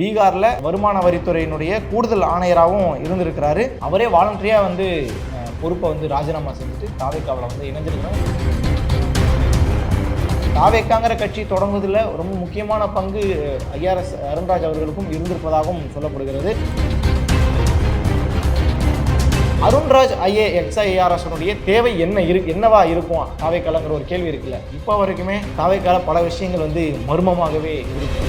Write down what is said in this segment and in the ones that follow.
பீகாரில் வருமான வரித்துறையினுடைய கூடுதல் ஆணையராகவும் இருந்திருக்கிறாரு. அவரே வாலண்டரியாக வந்து பொறுப்பை வந்து ராஜினாமா செஞ்சுட்டு தாவேக்காவில் வந்து இணைஞ்சிருக்கிறாங்க தாவேக்காங்கிற கட்சி தொடங்குவதில் ரொம்ப முக்கியமான பங்கு ஐஆர்எஸ் அருண்ராஜ் அவர்களுக்கும் இருந்திருப்பதாகவும் சொல்லப்படுகிறது. அருண்ராஜ் ஐஏ எக்ஸ்ஐஆர்எஸ்னுடைய தேவை என்ன இரு என்னவா இருக்கும்? தாவைக்காலங்கிற ஒரு கேள்வி இருக்குல்ல. இப்போ வரைக்குமே தாவைக்கால பல விஷயங்கள் வந்து மர்மமாகவே இருக்கு.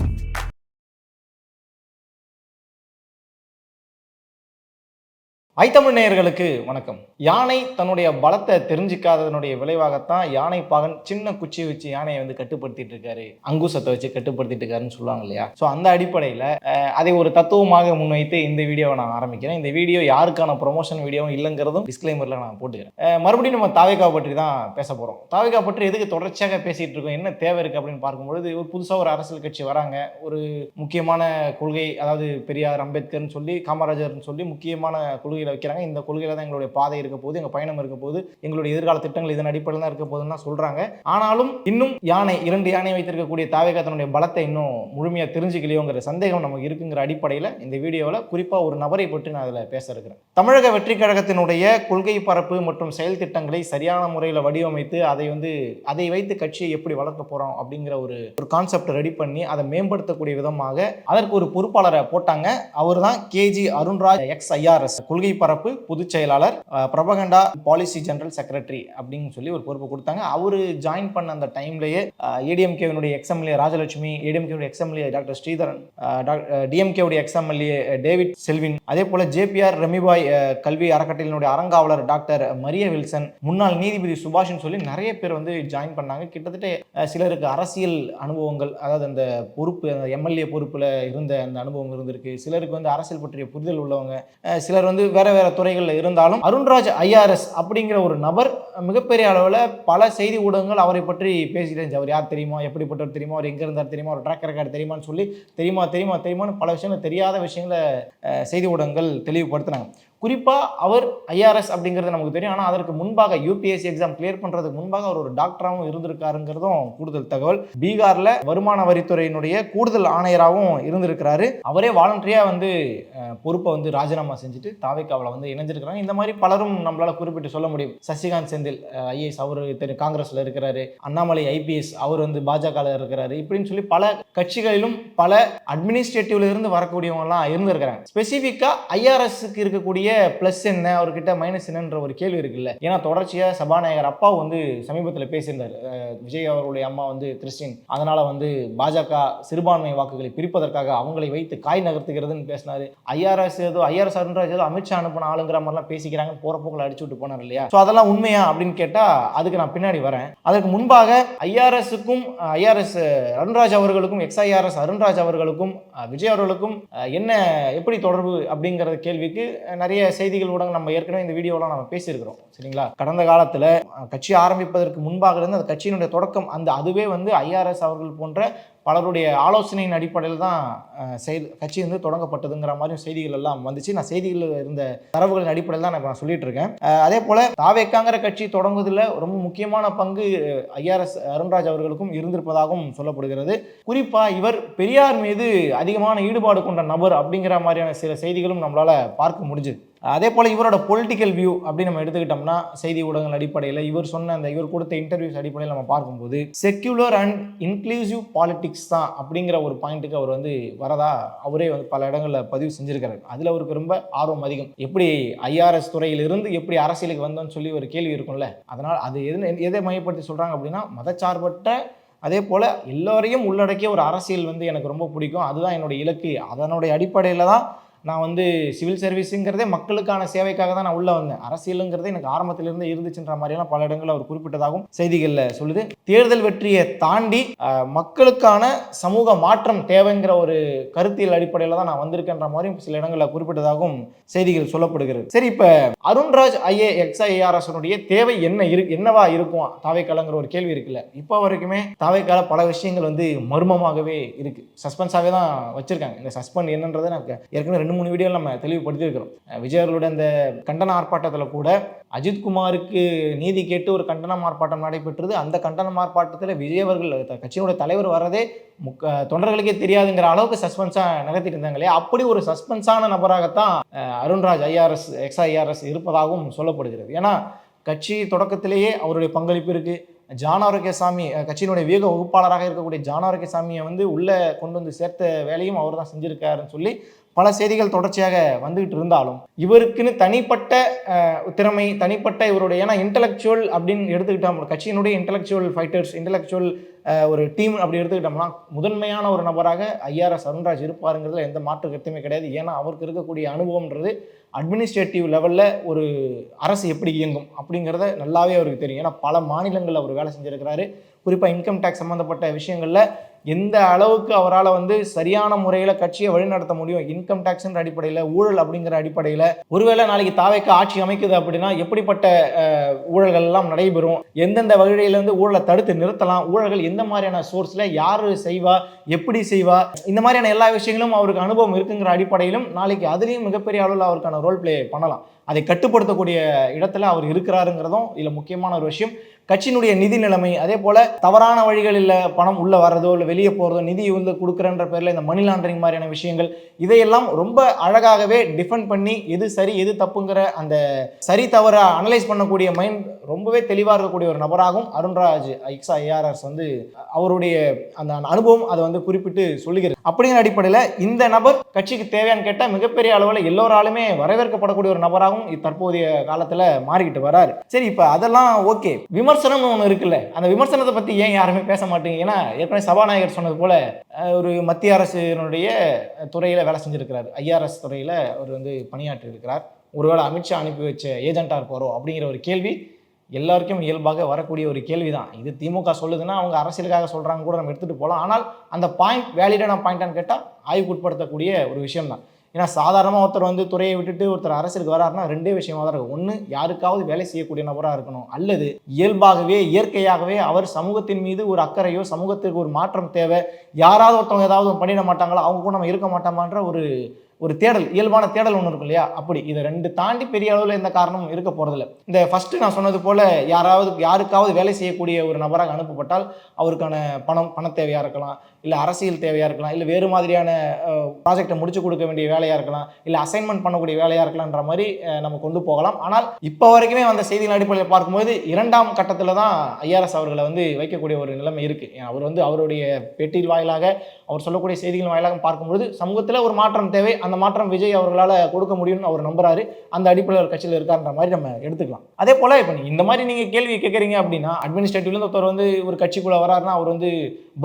ஐத்தமிழ் நேயர்களுக்கு வணக்கம். யானை தன்னுடைய பலத்தை தெரிஞ்சுக்காததனுடைய விளைவாகத்தான் யானை பாகன் சின்ன குச்சி வச்சு யானையை வந்து கட்டுப்படுத்திட்டு இருக்காரு. அங்குசத்தை வச்சு கட்டுப்படுத்திட்டு இருக்காருன்னு சொல்லுவாங்க இல்லையா? ஸோ அந்த அடிப்படையில் அதை ஒரு தத்துவமாக முன்வைத்து இந்த வீடியோவை நான் ஆரம்பிக்கிறேன். இந்த வீடியோ யாருக்கான ப்ரொமோஷன் வீடியோவும் இல்லைங்கிறதும் டிஸ்க்ளைமரில் நான் போட்டுக்கிறேன். மறுபடியும் நம்ம தாவேக்கா பற்றி தான் பேச போகிறோம் தாவேக்கா பற்றி எதுக்கு தொடர்ச்சியாக பேசிகிட்டு இருக்கோம்? என்ன தேவை இருக்குது அப்படின்னு பார்க்கும்பொழுது ஒரு புதுசாக ஒரு அரசியல் கட்சி வராங்க. ஒரு முக்கியமான கொள்கை அதாவது பெரியார் அம்பேத்கர்னு சொல்லி காமராஜர்னு சொல்லி முக்கியமான கொள்கையில் வைக்கிறாங்க. இந்த கொள்கையில் தான் எங்களுடைய பாதை இருக்க போது எங்கள் பயணம் இருக்க போது எங்களுடைய எதிர்கால திட்டங்கள் இதன் அடிப்படையில் தான் இருக்க போதுன்னு தான் சொல்றாங்க. ஆனாலும் இன்னும் யானை இரண்டு யானை வைத்திருக்கக்கூடிய தாவேகத்தனுடைய பலத்தை இன்னும் முழுமையாக தெரிஞ்சுக்கலையோங்கிற சந்தேகம் நமக்கு இருக்குங்கிற அடிப்படையில் இந்த வீடியோவில் குறிப்பாக ஒரு நபரை பற்றி நான் அதில் பேச இருக்கிறேன். தமிழக வெற்றி கழகத்தினுடைய கொள்கை பரப்பு மற்றும் செயல் திட்டங்களை சரியான முறையில் வடிவமைத்து அதை வந்து அதை வைத்து கட்சியை எப்படி வளர்க்க போகிறோம் அப்படிங்கிற ஒரு ஒரு கான்செப்ட் ரெடி பண்ணி அதை மேம்படுத்தக்கூடிய விதமாக அதற்கு ஒரு பொறுப்பாளரை போட்டாங்க. அவர் தான் கேஜி அருண்ராஜ் எக்ஸ் ஐஆர்எஸ் கொள்கை பரப்பு பொதுச் செயலாளர் பிரபகண்டா பாலிசி ஜெனரல் செக்ரட்டரி அப்படின்னு சொல்லி ஒரு பொறுப்பு கொடுத்தாங்க. அவர் ஜாயின் பண்ண அந்த டைம்லேயே ஏடிஎம்கேவினுடைய எக்ஸ்எம்எல்ஏ ராஜலட்சுமி ஏடிஎம்கேவுடைய எக்ஸ்எம்எல்ஏ டாக்டர் ஸ்ரீதரன் டிஎம்கேவுடைய எக்ஸ்எம்எல்ஏ டேவிட் செல்வின் அதே போல ஜேபிஆர் ரெமிபாய் கல்வி அறக்கட்டளையினுடைய அறங்காவலர் டாக்டர் மரிய வில்சன் முன்னாள் நீதிபதி சுபாஷ்னு சொல்லி நிறைய பேர் வந்து ஜாயின் பண்ணாங்க. கிட்டத்தட்ட சிலருக்கு அரசியல் அனுபவங்கள் அதாவது அந்த பொறுப்பு அந்த எம்எல்ஏ பொறுப்பில் இருந்த அந்த அனுபவம் இருந்திருக்கு. சிலருக்கு வந்து அரசியல் பற்றிய புரிதல் உள்ளவங்க சிலர் வந்து வேற வேற துறைகளில் இருந்தாலும் அருண்ராஜ் ஐஆர்எஸ் அப்படிங்கிற ஒரு நபர் மிகப்பெரிய அளவில் பல செய்தி ஊடகங்கள் அவரை பற்றி பேசிட்டு அவர் யார் தெரியுமா? எப்படிப்பட்டவர் தெரியுமா? அவர் எங்கே இருந்தார் தெரியுமா? அவர் ட்ராக் ரெக்கார்டு தெரியுமான்னு சொல்லி தெரியுமா தெரியுமா தெரியுமான்னு பல விஷயங்கள் தெரியாத விஷயங்களை செய்தி ஊடகங்கள் தெளிவுபடுத்தினாங்க. குறிப்பாக அவர் ஐஆர்எஸ் அப்படிங்கிறது நமக்கு தெரியும். ஆனால் அதற்கு முன்பாக யூபிஎஸ்சி எக்ஸாம் கிளியர் பண்ணுறதுக்கு முன்பாக அவர் ஒரு டாக்டராகவும் இருந்திருக்காருங்கிறதும் கூடுதல் தகவல். பீகாரில் வருமான வரித்துறையினுடைய கூடுதல் ஆணையராகவும் இருந்திருக்கிறாரு. அவரே வாலண்டரியாக வந்து பொறுப்பை வந்து ராஜினாமா செஞ்சுட்டு தாவேக்காவில் வந்து இணைஞ்சிருக்கிறாங்க. இந்த மாதிரி பலரும் நம்மளால் குறிப்பிட்டு சொல்ல முடியும். சசிகாந்த் செந்தில் ஐஏஎஸ் அவர் தெரியும் காங்கிரஸில் இருக்கிறாரு. அண்ணாமலை ஐபிஎஸ் அவர் வந்து பாஜகவில் இருக்கிறாரு. இப்படின்னு சொல்லி பல கட்சிகளிலும் பல அட்மினிஸ்ட்ரேட்டிவ்ல இருந்து வரக்கூடியவங்கலாம் இருந்திருக்கிறாங்க. ஸ்பெசிஃபிக்காக ஐஆர்எஸ்க்கு இருக்கக்கூடிய ப்ளஸ் என்ன அவர்கிட்ட மைனஸ் என்னன்ற ஒரு கேள்வி இருக்குல்ல. ஏன்னா தொடர்ச்சியாக சபாநாயகர் அப்பா வந்து சமீபத்தில் பேசியிருந்தார். விஜய் அவர்களுடைய அம்மா வந்து கிறிஸ்டின். அதனால் வந்து பாஜக சிறுபான்மை வாக்குகளை பிரிப்பதற்காக அவங்களை வைத்து காய் நகர்த்துகிறதுன்னு பேசினாரு. ஐஆர்எஸ் ஏதோ ஐஆர்எஸ் ஏதோ அமித்ஷா அனுப்பின ஆளுங்கிற மாதிரிலாம் பேசிக்கிறாங்க. போகிற போக்கில் அடிச்சு விட்டு போனார் இல்லையா? ஸோ அதெல்லாம் உண்மையா அப்படின்னு கேட்டால் அதுக்கு நான் பின்னாடி வரேன். அதற்கு முன்பாக ஐஆர்எஸ்க்கும் ஐஆர்எஸ் அருண்ராஜ் அவர்களுக்கும் எக்ஸ்ஐஆர்எஸ் அருண்ராஜ் அவர்களுக்கும் விஜய் அவர்களுக்கும் என்ன எப்படி தொடர்பு அப்படிங்கிற கேள்விக்கு நிறைய நிறைய செய்திகள் ஊடகம் நம்ம ஏற்கனவே இந்த வீடியோலாம் நம்ம பேசியிருக்கிறோம் சரிங்களா? கடந்த காலத்தில் கட்சி ஆரம்பிப்பதற்கு முன்பாக இருந்து அந்த கட்சியினுடைய தொடக்கம் அந்த அதுவே வந்து ஐஆர்எஸ் அவர்கள் போன்ற பலருடைய ஆலோசனையின் அடிப்படையில் தான் அஹ், கட்சி வந்து தொடங்கப்பட்டதுங்கிற மாதிரி செய்திகள் எல்லாம் வந்துச்சு. நான் செய்திகளில் இருந்த தரவுகளின் அடிப்படையில் தான் நான் சொல்லிட்டு இருக்கேன் அதே போல தாவேக்காங்கிற கட்சி தொடங்குவதில் ரொம்ப முக்கியமான பங்கு ஐஆர்எஸ் அருண்ராஜ் அவர்களுக்கும் இருந்திருப்பதாகவும் சொல்லப்படுகிறது. குறிப்பா இவர் பெரியார் மீது அதிகமான ஈடுபாடு கொண்ட நபர் அப்படிங்கிற மாதிரியான சில செய்திகளும் நம்மளால் பார்க்க முடிஞ்சுது. அதே போல் இவரோட பொலிட்டிக்கல் வியூ அப்படின்னு நம்ம எடுத்துக்கிட்டோம்னா செய்தி ஊடகங்கள் அடிப்படையில் இவர் சொன்ன அந்த இவர் கொடுத்த இன்டர்வியூஸ் அடிப்படையில் நம்ம பார்க்கும்போது செக்யூலர் அண்ட் இன்க்ளூசிவ் பாலிடிக்ஸ் தான் அப்படிங்கிற ஒரு பாயிண்ட்டுக்கு அவர் வந்து வரதா அவரே வந்து பல இடங்களில் பதிவு செஞ்சிருக்காரு. அதில் அவருக்கு ரொம்ப ஆர்வம் அதிகம். எப்படி ஐஆர்எஸ் துறையிலிருந்து எப்படி அரசியலுக்கு வந்தோம்னு சொல்லி ஒரு கேள்வி இருக்கும்ல அதனால் அது எது எதை மையப்படுத்தி சொல்கிறாங்க அப்படின்னா மதச்சார்பற்ற அதே போல் எல்லோரையும் உள்ளடக்கிய ஒரு அரசியல் வந்து எனக்கு ரொம்ப பிடிக்கும். அதுதான் என்னுடைய இலக்கு. அதனுடைய அடிப்படையில் தான் நான் வந்து சிவில் சர்வீஸுங்கிறதே மக்களுக்கான சேவைக்காக தான் நான் உள்ளே வந்தேன். அரசியலுங்கிறதே எனக்கு ஆரம்பத்திலிருந்து இருந்துச்சுன்ற மாதிரியெல்லாம் பல இடங்களில் அவர் குறிப்பிட்டதாகவும் செய்திகளில் சொல்லுது. தேர்தல் வெற்றியை தாண்டி மக்களுக்கான சமூக மாற்றம் தேவைங்கிற ஒரு கருத்தியல் அடிப்படையில் தான் நான் வந்திருக்கேன்ற மாதிரியும் சில இடங்களில் குறிப்பிட்டதாகவும் செய்திகள் சொல்லப்படுகிறது. சரி இப்போ அருண்ராஜ் ஐஏ எக்ஸ்ஐஆர்எஸ்னுடைய தேவை என்ன இரு என்னவா இருக்கும்? தாவைக்காலங்கிற ஒரு கேள்வி இருக்குல்ல. இப்போ வரைக்குமே தாவைக்கால பல விஷயங்கள் வந்து மர்மமாகவே இருக்கு. சஸ்பென்ஸாகவே தான் வச்சிருக்காங்க. இந்த சஸ்பெண்ட் என்னன்றதை நான் ஏற்கனவே ரெண்டு மூணு வீடியோ நம்ம தெளிவுபடுத்தியிருக்கிறோம். விஜயர்களுடைய விஜய் அவர்களுடைய அந்த கண்டன ஆர்ப்பாட்டத்தில் கூட அஜித்குமாருக்கு நீதி கேட்டு ஒரு கண்டன ஆர்ப்பாட்டம் நடைபெற்றது. அந்த கண்டன ஆர்ப்பாட்டத்தில் விஜய் அவர்கள் கட்சியினுடைய தலைவர் வர்றதே முக்க தொண்டர்களுக்கே தெரியாதுங்கிற அளவுக்கு சஸ்பென்ஸாக நகர்த்திட்டு இருந்தாங்களே அப்படி ஒரு சஸ்பென்ஸான நபராகத்தான் அருண்ராஜ் ஐஆர்எஸ் எக்ஸ்ஐஆர்எஸ் இருப்பதாகவும் சொல்லப்படுகிறது. ஏன்னா கட்சி தொடக்கத்திலேயே அவருடைய பங்களிப்பு இருக்குது ஜான் ஆரோக்கியசாமி கட்சியினுடைய வேக வகுப்பாளராக இருக்கக்கூடிய ஜான் ஆரோக்கியசாமியை வந்து உள்ளே கொண்டு வந்து சேர்த்த வேலையும் அவர் தான் செஞ்சுருக்காருன்னு சொல்லி பல செய்திகள் தொடர்ச்சியாக வந்துகிட்டு இருந்தாலும் இவருக்குன்னு தனிப்பட்ட திறமை தனிப்பட்ட இவருடைய ஏன்னா இன்டலெக்சுவல் அப்படின்னு எடுத்துக்கிட்டோம் கட்சியினுடைய இன்டலெக்சுவல் ஃபைட்டர்ஸ் இன்டலெக்சுவல் ஒரு டீம் அப்படி எடுத்துக்கிட்டோம்னா முதன்மையான ஒரு நபராக ஐஆர்எஸ் அருண்ராஜ் இருப்பாருங்கிறதுல எந்த மாற்று கருத்துமே கிடையாது. ஏன்னா அவருக்கு இருக்கக்கூடிய அனுபவம்ன்றது அட்மினிஸ்ட்ரேட்டிவ் லெவலில் ஒரு அரசு எப்படி இயங்கும் அப்படிங்கிறத நல்லாவே அவருக்கு தெரியும். ஏன்னா பல மாநிலங்களில் அவர் வேலை செஞ்சுருக்கிறாரு. குறிப்பாக இன்கம் டேக்ஸ் சம்மந்தப்பட்ட விஷயங்களில் எந்த அளவுக்கு அவரால் வந்து சரியான முறையில் கட்சியை வழிநடத்த முடியும்? இன்கம் டேக்ஸ்ன்ற அடிப்படையில் ஊழல் அப்படிங்கிற அடிப்படையில் ஒருவேளை நாளைக்கு தாவைக்கு ஆட்சி அமைக்குது அப்படின்னா எப்படிப்பட்ட ஊழல்கள் எல்லாம் நடைபெறும்? எந்தெந்த வகையிலேருந்து ஊழலை தடுத்து நிறுத்தலாம்? ஊழல்கள் எந்த மாதிரியான சோர்ஸில் யார் செய்வா? எப்படி செய்வா? இந்த மாதிரியான எல்லா விஷயங்களும் அவருக்கு அனுபவம் இருக்குங்கிற அடிப்படையிலும் நாளைக்கு அதுலேயும் மிகப்பெரிய அளவில் அவருக்கான ரோல் ப்ளே பண்ணலாம். அதை கட்டுப்படுத்தக்கூடிய இடத்துல அவர் இருக்கிறாருங்கிறதும் இதில் முக்கியமான ஒரு விஷயம். கட்சியினுடைய நிதி நிலைமை அதே போல தவறான வழிகளில் பணம் உள்ள வர்றதோ இல்லை வெளியே போகிறதோ நிதி வந்து கொடுக்குறன்ற பேரில் இந்த மணி லாண்டரிங் மாதிரியான விஷயங்கள் இதையெல்லாம் ரொம்ப அழகாகவே டிஃபெண்ட் பண்ணி எது சரி எது தப்புங்கிற அந்த சரி தவற அனலைஸ் பண்ணக்கூடிய மைண்ட் ரொம்பவே தெளிவாக இருக்கக்கூடிய ஒரு நபராகவும் அருண்ராஜ் ஐக்ஸா ஏஆர்எஸ் வந்து அவருடைய அந்த அனுபவம் அதை வந்து குறிப்பிட்டு சொல்லுகிறது. அப்படிங்கிற அடிப்படையில் இந்த நபர் கட்சிக்கு தேவையான்னு கேட்டால் மிகப்பெரிய அளவில் எல்லோராலுமே வரவேற்கப்படக்கூடிய ஒரு நபராகவும் தற்போதைய காலத்தில் மாறிக்கிட்டு வராரு. சரி இப்போ அதெல்லாம் ஓகே விமர்சனம்னு ஒன்று இருக்குல்ல அந்த விமர்சனத்தை பற்றி ஏன் யாருமே பேச மாட்டீங்க? ஏன்னா ஏற்கனவே சபாநாயகர் சொன்னது போல ஒரு மத்திய அரசினுடைய துறையில் வேலை செஞ்சிருக்கிறார். ஐஆர்எஸ் துறையில் அவர் வந்து பணியாற்றி இருக்கிறார் ஒருவேளை அமித்ஷா அனுப்பி வச்ச ஏஜென்ட்டாக இருப்பாரோ அப்படிங்கிற ஒரு கேள்வி எல்லாருக்கும் இயல்பாக வரக்கூடிய ஒரு கேள்வி தான் இது திமுக சொல்லுதுன்னா அவங்க அரசியலுக்காக சொல்கிறாங்க கூட நம்ம எடுத்துகிட்டு போகலாம் ஆனால் அந்த பாயிண்ட் வேலிடான பாயிண்டான்னு கேட்டால் ஆய்வுக்குட்படுத்தக்கூடிய ஒரு விஷயம் தான் ஏன்னா சாதாரணமாக ஒருத்தர் வந்து துறையை விட்டுட்டு ஒருத்தர் அரசியலுக்கு வராருன்னா ரெண்டே விஷயமாக தான் இருக்கும். ஒன்று யாருக்காவது வேலை செய்யக்கூடிய நபராக இருக்கணும். அல்லது இயல்பாகவே இயற்கையாகவே அவர் சமூகத்தின் மீது ஒரு அக்கறையோ சமூகத்திற்கு ஒரு மாற்றம் தேவை யாராவது ஒருத்தவங்க ஏதாவது பண்ணிட மாட்டாங்களா அவங்க கூட நம்ம இருக்க மாட்டோமான்ற ஒரு ஒரு தேடல் இயல்பான தேடல் ஒன்று இருக்கும் இல்லையா? அப்படி. இதை ரெண்டு தாண்டி பெரிய அளவில் எந்த காரணமும் இருக்க போகிறதில்ல இந்த ஃபஸ்ட்டு நான் சொன்னது போல் யாராவது யாருக்காவது வேலை செய்யக்கூடிய ஒரு நபராக அனுப்பப்பட்டால் அவருக்கான பணம் பண தேவையாக இருக்கலாம். இல்லை அரசியல் தேவையாக இருக்கலாம். இல்லை வேறு மாதிரியான ப்ராஜெக்டை முடிச்சு கொடுக்க வேண்டிய வேலையாக இருக்கலாம். இல்லை அசைன்மெண்ட் பண்ணக்கூடிய வேலையாக இருக்கலாம்ன்ற மாதிரி நம்ம கொண்டு போகலாம். ஆனால் இப்போ வரைக்குமே அந்த செய்திகள் அடிப்படையில் பார்க்கும்போது இரண்டாம் கட்டத்தில் தான் ஐஆர்எஸ் அவர்களை வந்து வைக்கக்கூடிய ஒரு நிலைமை இருக்குது அவர் வந்து அவருடைய பேட்டியில் வாயிலாக அவர் சொல்லக்கூடிய செய்திகள் வாயிலாக பார்க்கும்பொழுது சமூகத்தில் ஒரு மாற்றம் தேவை அந்த மாற்றம் விஜய் அவர்களால் கொடுக்க முடியும்னு அவர் நம்புறாரு. அந்த அடிப்படையில் ஒரு கட்சியில் இருக்கான்ற மாதிரி நம்ம எடுத்துக்கலாம். அதே போல் இப்போ இந்த மாதிரி நீங்கள் கேள்வி கேட்குறீங்க அப்படின்னா அட்மினிஸ்ட்ரேட்டிவ்லேருந்து ஒருத்தர் வந்து ஒரு கட்சிக்குள்ளே வராருன்னா அவர் வந்து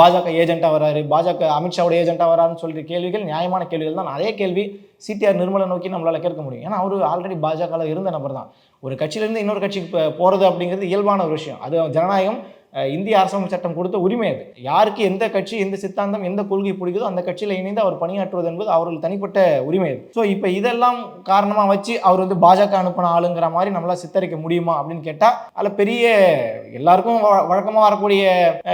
பாஜக ஏஜென்ட்டாக வராரு. பாஜக அமித்ஷாவோட ஏஜென்ட்டாக வராருன்னு சொல்லிட்டு கேள்விகள் நியாயமான கேள்விகள் தான். அதே கேள்வி சிடிஆர் நிர்மலை நோக்கி நம்மளால் கேட்க முடியும். ஏன்னா அவர் ஆல்ரெடி பாஜகவில் இருந்த நபர் தான் ஒரு கட்சியிலேருந்து இன்னொரு கட்சிக்கு போகிறது அப்படிங்கிறது இயல்பான ஒரு விஷயம். அது ஜனநாயகம் இந்திய அரசமைப்பு சட்டம் கொடுத்த உரிமை அது. யாருக்கு எந்த கட்சி எந்த சித்தாந்தம் எந்த கொள்கை பிடிக்குதோ அந்த கட்சியில் இணைந்து அவர் பணியாற்றுவது என்பது அவர்கள் தனிப்பட்ட உரிமை அது. ஸோ இப்போ இதெல்லாம் காரணமாக வச்சு அவர் வந்து பாஜக அனுப்பின ஆளுங்கிற மாதிரி நம்மளால் சித்தரிக்க முடியுமா அப்படின்னு கேட்டால் அதில் பெரிய எல்லாருக்கும் வழக்கமாக வரக்கூடிய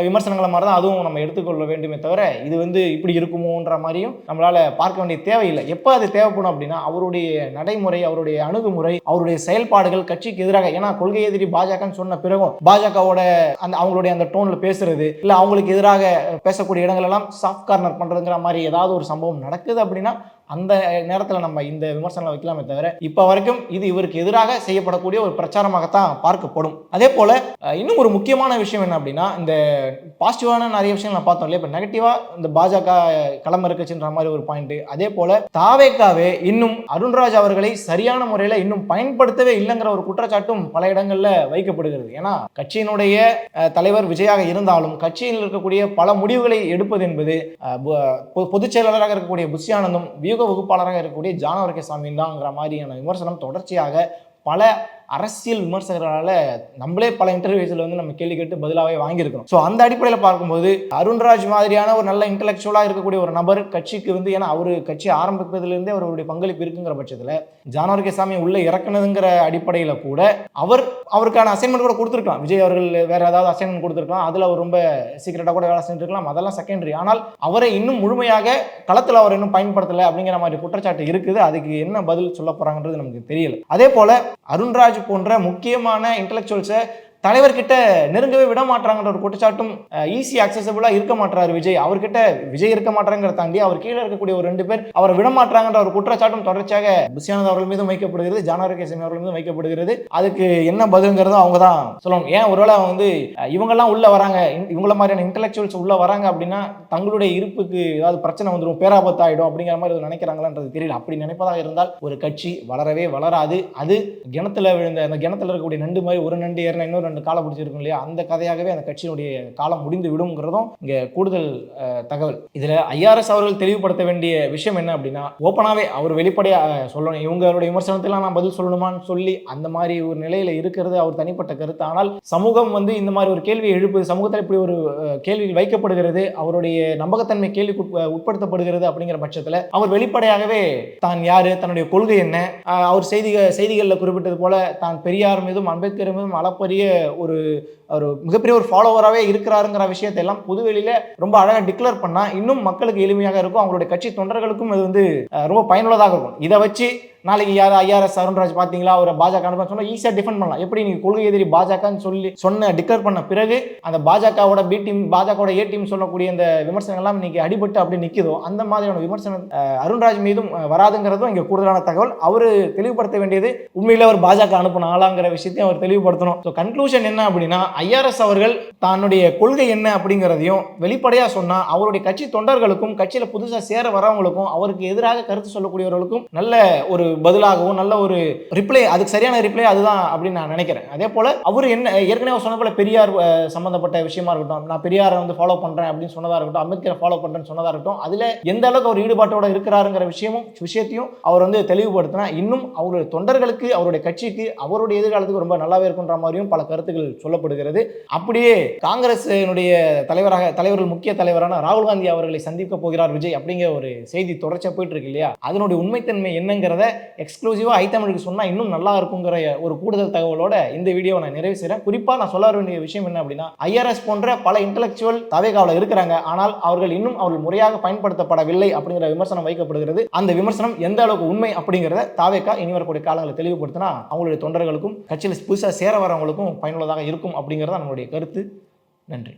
விமர்சனங்களை மாதிரி தான் அதுவும் நம்ம எடுத்துக்கொள்ள வேண்டுமே தவிர இது வந்து இப்படி இருக்குமோன்ற மாதிரியும் நம்மளால் பார்க்க வேண்டிய தேவையில்லை. எப்போ அது தேவைப்படும் அப்படின்னா அவருடைய நடைமுறை அவருடைய அணுகுமுறை அவருடைய செயல்பாடுகள் கட்சிக்கு எதிராக. ஏன்னா கொள்கை எதிரி பாஜகன்னு சொன்ன பிறகும் பாஜகவோட அந்த அவங்க அவங்களுடைய அந்த டோன்ல பேசுறது இல்லை அவங்களுக்கு எதிராக பேசக்கூடிய இடங்கள் எல்லாம் சாஃப்ட் கார்னர் பண்றதுங்கிற மாதிரி ஏதாவது ஒரு சம்பவம் நடக்குது அப்படின்னா அந்த நேரத்தில் நம்ம இந்த விமர்சனங்களை வைக்கலாமே தவிர இப்போ வரைக்கும் இது இவருக்கு எதிராக செய்யப்படக்கூடிய ஒரு பிரச்சாரமாகத்தான் பார்க்கப்படும். அதே போல இன்னும் ஒரு முக்கியமான விஷயம் என்ன அப்படின்னா இந்த பாசிட்டிவான நிறைய விஷயங்கள் நான் பார்த்தோம் இல்லையா? இப்போ நெகட்டிவாக இந்த பாஜக களம் இருக்குச்சுன்ற மாதிரி ஒரு பாயிண்ட் அதே போல தாவேக்காவே இன்னும் அருண்ராஜ் அவர்களை சரியான முறையில் இன்னும் பயன்படுத்தவே இல்லைங்கிற ஒரு குற்றச்சாட்டும் பல இடங்களில் வைக்கப்படுகிறது. ஏன்னா கட்சியினுடைய தலைவர் விஜயாக இருந்தாலும் கட்சியில் இருக்கக்கூடிய பல முடிவுகளை எடுப்பது என்பது பொதுச் செயலாளராக இருக்கக்கூடிய புஷியானந்தும் வி. வியூக வகுப்பாளராக இருக்கக்கூடிய ஜானவரக சாமி தான்ங்கிற மாதிரியான விமர்சனம் தொடர்ச்சியாக பல அரசியல் விமர்சகர்களால் நம்மளே பல இன்டர்வியூஸில் வந்து நம்ம கேள்வி கேட்டு பதிலாகவே வாங்கியிருக்கிறோம். ஸோ அந்த அடிப்படையில் பார்க்கும்போது அருண்ராஜ் மாதிரியான ஒரு நல்ல இன்டலெக்சுவலாக இருக்கக்கூடிய ஒரு நபர் கட்சிக்கு வந்து ஏன்னா அவர் கட்சி ஆரம்பிப்பதிலிருந்தே அவருடைய பங்களிப்பு இருக்குங்கிற பட்சத்தில் ஜானவரக சாமி உள்ளே இறக்குனதுங்கிற அடிப்படையில் கூட அவர் அவருக்கான அசைன்மெண்ட் கூட கொடுத்துருக்கலாம். விஜய் அவர்கள் வேற ஏதாவது அசைன்மெண்ட் கொடுத்துருக்கலாம். அதில் அவர் ரொம்ப சீக்கிரட்டாக கூட வேலை செஞ்சுருக்கலாம் அதெல்லாம் செகண்டரி ஆனால் அவரை இன்னும் முழுமையாக களத்தில் அவர் இன்னும் பயன்படுத்தலை அப்படிங்கிற மாதிரி குற்றச்சாட்டு இருக்குது. அதுக்கு என்ன பதில் சொல்ல போகிறாங்கன்றது நமக்கு தெரியல. அதே போல அருண்ராஜ் போன்ற முக்கியமான இன்டலெக்சுவல்ஸை தலைவர்கிட்ட நெருங்கவே விட மாட்டாங்கன்ற ஒரு குற்றச்சாட்டும் ஈஸி அக்சசபிளாக இருக்க மாட்டாரு விஜய். அவர்கிட்ட விஜய் இருக்க மாட்டாங்கிறத தாண்டி அவர் கீழே இருக்கக்கூடிய ஒரு ரெண்டு பேர் அவரை விட மாட்டாங்கன்ற ஒரு குற்றச்சாட்டும் தொடர்ச்சியாக புஷியானந்த் அவர்கள் மீதும் வைக்கப்படுகிறது ஜானாரகேசன் அவர்கள் மீதும் வைக்கப்படுகிறது. அதுக்கு என்ன பதிலுங்கிறதும் அவங்க தான் சொல்லணும். ஏன் ஒருவேளை அவங்க வந்து இவங்கெல்லாம் உள்ள வராங்க இவங்கள மாதிரியான இன்டெலெக்சுவல்ஸ் உள்ள வராங்க அப்படின்னா தங்களுடைய இருப்புக்கு ஏதாவது பிரச்சனை வந்துடும் பேராபத்தாயிடும் அப்படிங்கிற மாதிரி நினைக்கிறாங்களான்றது தெரியல. அப்படி நினைப்பதாக இருந்தால் ஒரு கட்சி வளரவே வளராது. அது கிணத்துல விழுந்த அந்த கிணத்துல இருக்கக்கூடிய நண்டு மாதிரி ஒரு நண்டு ஏறின இன்னொரு ரெண்டு காலை பிடிச்சிருக்கும் இல்லையா? அந்த கதையாகவே அந்த கட்சியினுடைய காலம் முடிந்து விடும்ங்கிறதும் இங்க கூடுதல் தகவல். இதுல ஐஆர்எஸ் அவர்கள் தெளிவுபடுத்த வேண்டிய விஷயம் என்ன அப்படின்னா ஓப்பனாவே அவர் வெளிப்படையாக சொல்லணும். இவங்களுடைய விமர்சனத்தெல்லாம் நான் பதில் சொல்லணுமான்னு சொல்லி அந்த மாதிரி ஒரு நிலையில இருக்கிறது அவர் தனிப்பட்ட கருத்து. ஆனால் சமூகம் வந்து இந்த மாதிரி ஒரு கேள்வியை எழுப்புது. சமூகத்தில் இப்படி ஒரு கேள்வியில் கேள்வி வைக்கப்படுகிறது. அவருடைய நம்பகத்தன்மை கேள்விக்கு உட்படுத்தப்படுகிறது அப்படிங்கிற பட்சத்தில் அவர் வெளிப்படையாகவே தான் யாரு தன்னுடைய கொள்கை என்ன? அவர் செய்திகள் செய்திகளில் குறிப்பிட்டது போல தான் பெரியார் மீதும் அம்பேத்கர் மீதும் அளப்பரிய ஒரு ஒரு மிகப்பெரிய ஒரு ஃபாலோவராகவே இருக்கிறாருங்கிற விஷயத்தை எல்லாம் புதுவெளியில் ரொம்ப அழகாக டிக்ளேர் பண்ணால் இன்னும் மக்களுக்கு எளிமையாக இருக்கும். அவங்களுடைய கட்சி தொண்டர்களுக்கும் அது வந்து ரொம்ப பயனுள்ளதாக இருக்கும். இதை வச்சு நாளைக்கு யார் ஐஆர்எஸ் அருண்ராஜ் பார்த்தீங்களா அவரை பாஜக அனுப்ப சொன்னால் ஈஸியாக டிஃபெண்ட் பண்ணலாம். எப்படி நீங்கள் கொள்கை எதிரி பாஜகன்னு சொல்லி சொன்ன டிக்ளேர் பண்ண பிறகு அந்த பாஜகவோட பி டீம் பாஜகவோட ஏ டீம் சொல்லக்கூடிய இந்த விமர்சனங்கள்லாம் இன்றைக்கி இன்னைக்கு அடிபட்டு அப்படி நிற்குதோ அந்த மாதிரியான விமர்சனம் அருண்ராஜ் மீதும் வராதுங்கிறதும் இங்கே கூடுதலான தகவல். அவர் தெளிவுபடுத்த வேண்டியது உண்மையில் அவர் பாஜக அனுப்பின ஆளாங்கிற விஷயத்தையும் அவர் தெளிவுபடுத்தணும். ஸோ கன்க்ளூஷன் என்ன அப்படின்னா ஐஆர்எஸ் அவர்கள் தன்னுடைய கொள்கை என்ன அப்படிங்கிறதையும் வெளிப்படையாக சொன்னால் அவருடைய கட்சி தொண்டர்களுக்கும் கட்சியில் புதுசாக சேர வரவங்களுக்கும் அவருக்கு எதிராக கருத்து சொல்லக்கூடியவர்களுக்கும் நல்ல ஒரு பதிலாகவும் நல்ல ஒரு ரிப்ளை அதுக்கு சரியான ரிப்ளை அதுதான் அப்படின்னு நான் நினைக்கிறேன். அதே போல் அவர் என்ன ஏற்கனவே அவர் சொன்ன போல பெரியார் சம்மந்தப்பட்ட விஷயமா இருக்கட்டும் நான் பெரியாரை வந்து ஃபாலோ பண்ணுறேன் அப்படின்னு சொன்னதாக இருக்கட்டும் அம்பேத்கரை ஃபாலோ பண்ணுறேன்னு சொன்னதாக இருக்கட்டும் அதில் எந்த அளவுக்கு அவர் ஈடுபாட்டோட இருக்கிறாருங்கிற விஷயமும் விஷயத்தையும் அவர் வந்து தெளிவுபடுத்தினா இன்னும் அவருடைய தொண்டர்களுக்கு அவருடைய கட்சிக்கு அவருடைய எதிர்காலத்துக்கு ரொம்ப நல்லாவே இருக்குன்ற மாதிரியும் பல கருத்துக்கள் சொல்லப்படுகிறது. அப்படியே காங்கிரஸினுடைய தலைவராக தலைவர்கள் முக்கிய தலைவரான ராகுல் காந்தி அவர்களை சந்திக்க போகிறார் விஜய் அப்படிங்கிற ஒரு செய்தி தொடர்ச்சியாக போயிட்டு இருக்கு இல்லையா? அதனுடைய உண்மைத்தன்மை என்னங்கிறத எக்ஸ்க்ளூசிவாக ஐத்தமிழுக்கு சொன்னால் இன்னும் நல்லா இருக்குங்கிற ஒரு கூடுதல் தகவலோட இந்த வீடியோவை நான் நிறைவு செய்கிறேன் குறிப்பாக நான் சொல்ல வேண்டிய விஷயம் என்ன அப்படின்னா ஐஆர்எஸ் போன்ற பல இன்டலெக்சுவல் தவேகாவில் இருக்கிறாங்க. ஆனால் அவர்கள் இன்னும் அவர்கள் முறையாக பயன்படுத்தப்படவில்லை அப்படிங்கிற விமர்சனம் வைக்கப்படுகிறது. அந்த விமர்சனம் எந்த அளவுக்கு உண்மை அப்படிங்கிறத தாவேக்கா இனி வரக்கூடிய காலங்களில் தெளிவுபடுத்தினா அவங்களுடைய தொண்டர்களுக்கும் கட்சியில் புதுசாக சேர வரவங்களுக்கும் பயனுள்ளதாக இருக்கும் அப்படிங்கிறத நம்மளுடைய கருத்து. நன்றி.